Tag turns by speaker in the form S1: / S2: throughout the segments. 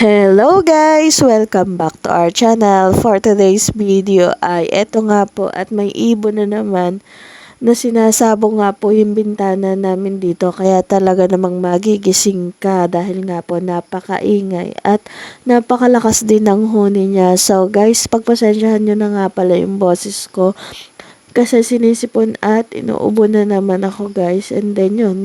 S1: Hello guys! Welcome back to our channel. For today's video ay eto nga po at may ibon na naman na sinasabong nga po yung bintana namin dito kaya talaga namang magigising ka dahil nga po napakaingay at napakalakas din ng huni niya. So guys, pagpasensyahan nyo na nga pala yung boses ko kasi sinisipon at inuubo na naman ako guys. And then yun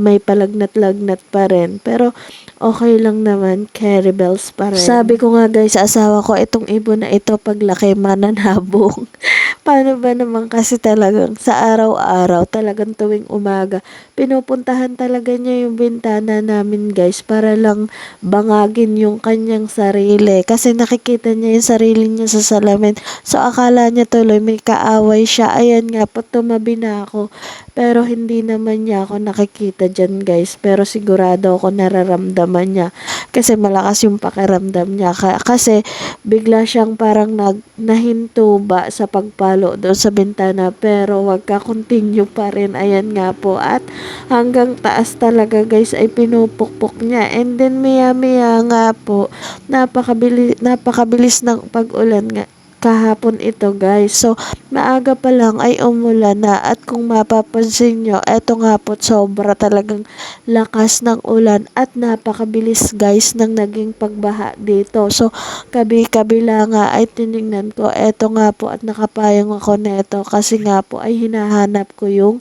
S1: may palagnat-lagnat pa rin. Pero okay lang naman carry bells pa rin. Sabi ko nga guys sa asawa ko itong ibon na ito paglaki mananabong paano ba naman kasi talagang sa araw-araw talagang tuwing umaga pinupuntahan talaga niya yung bintana namin guys para lang bangagin yung kanyang sarili. Kasi nakikita niya yung sarili niya sa salamin. So akala niya tuloy may kaaway siya. Ayan nga po tumabi na ako. Pero hindi naman niya ako nakikita dyan guys. Pero sigurado ako nararamdaman niya kasi malakas yung pakiramdam niya. Ka- kasi bigla siyang parang nag nahinto ba sa pagpalo doon sa bintana. Pero wag ka continue pa rin. Ayan nga po. At hanggang taas talaga guys ay pinupukpok niya. And then maya maya nga po napakabilis, napakabilis ng pag-ulan nga kahapon ito guys. So, maaga pa lang ay umulan na at kung mapapansin nyo, eto nga po sobra talagang lakas ng ulan at napakabilis guys ng naging pagbaha dito. So, kabi-kabila nga ay tinignan ko, eto nga po at nakapayang ako neto kasi nga po ay hinahanap ko yung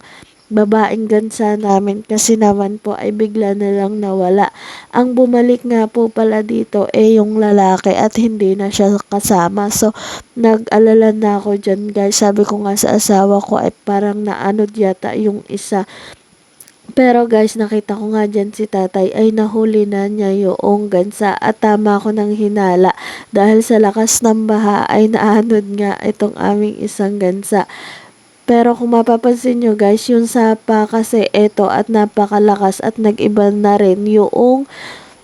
S1: babaeng gansa namin kasi naman po ay bigla na lang nawala. Ang bumalik nga po pala dito eh yung lalaki at hindi na siya kasama. So, nag-alala na ako dyan guys. Sabi ko nga sa asawa ko ay parang naanod yata yung isa. Pero guys, nakita ko nga dyan si tatay ay nahuli na niya yung gansa at tama ako ng hinala dahil sa lakas ng baha ay naanod nga itong aming isang gansa. Pero kung mapapansin nyo guys, yung sapa kasi eto at napakalakas at nag-iba na rin yung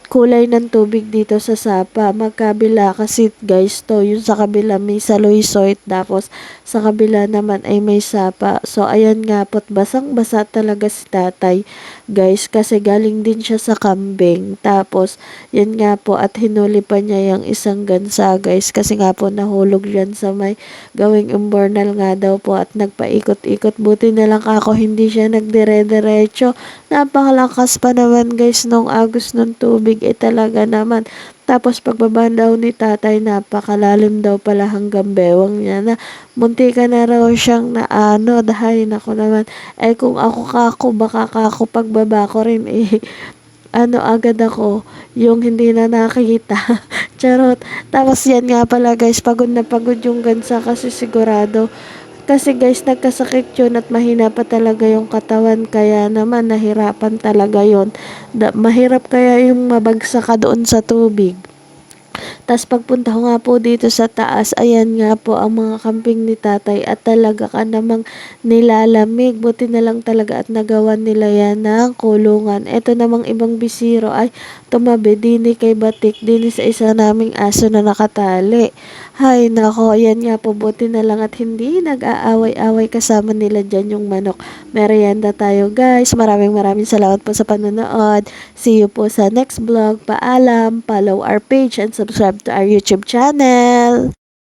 S1: kulay ng tubig dito sa sapa. Magkabila kasi guys to, yung sa kabila may saloy-soit tapos sa kabila naman ay may sapa. So ayan nga po't basang basa talaga si tatay guys kasi galing din siya sa kambing. Tapos yan nga po at hinuli pa niya yung isang gansa guys kasi nga po nahulog yan sa may gawing imbornal nga daw po at nagpaikot-ikot. Buti na lang ako hindi siya nagdire-diretso. Napakalakas pa naman guys nung agos ng tubig eh talaga naman. Tapos pagbaba daw ni tatay, napakalalim daw pala hanggang bewang niya na munti ka na raw siyang naano dahil nako naman. Eh kung ako kako, baka kako pagbaba ko rin eh ano agad ako, yung hindi na nakita. Charot. Tapos yan nga pala guys, pagod na pagod yung gansa kasi sigurado kasi guys, nagkasakit yun at mahina pa talaga yung katawan. Kaya naman, nahirapan talaga yun. Mahirap kaya yung mabagsak doon sa tubig. Tapos pagpunta ko nga po dito sa taas, ayan nga po ang mga kamping ni tatay at talaga ka namang nilalamig. Buti na lang talaga at nagawan nila yan ng kulungan. Ito namang ibang bisiro ay tumabi dini kay Batik, dini sa isa naming aso na nakatali. Hay nako, ayan nga po buti na lang at hindi nag-aaway-away kasama nila dyan yung manok. Merienda tayo guys. Maraming maraming salamat po sa panonood. See you po sa next vlog. Paalam, follow our page and subscribe welcome to our YouTube channel.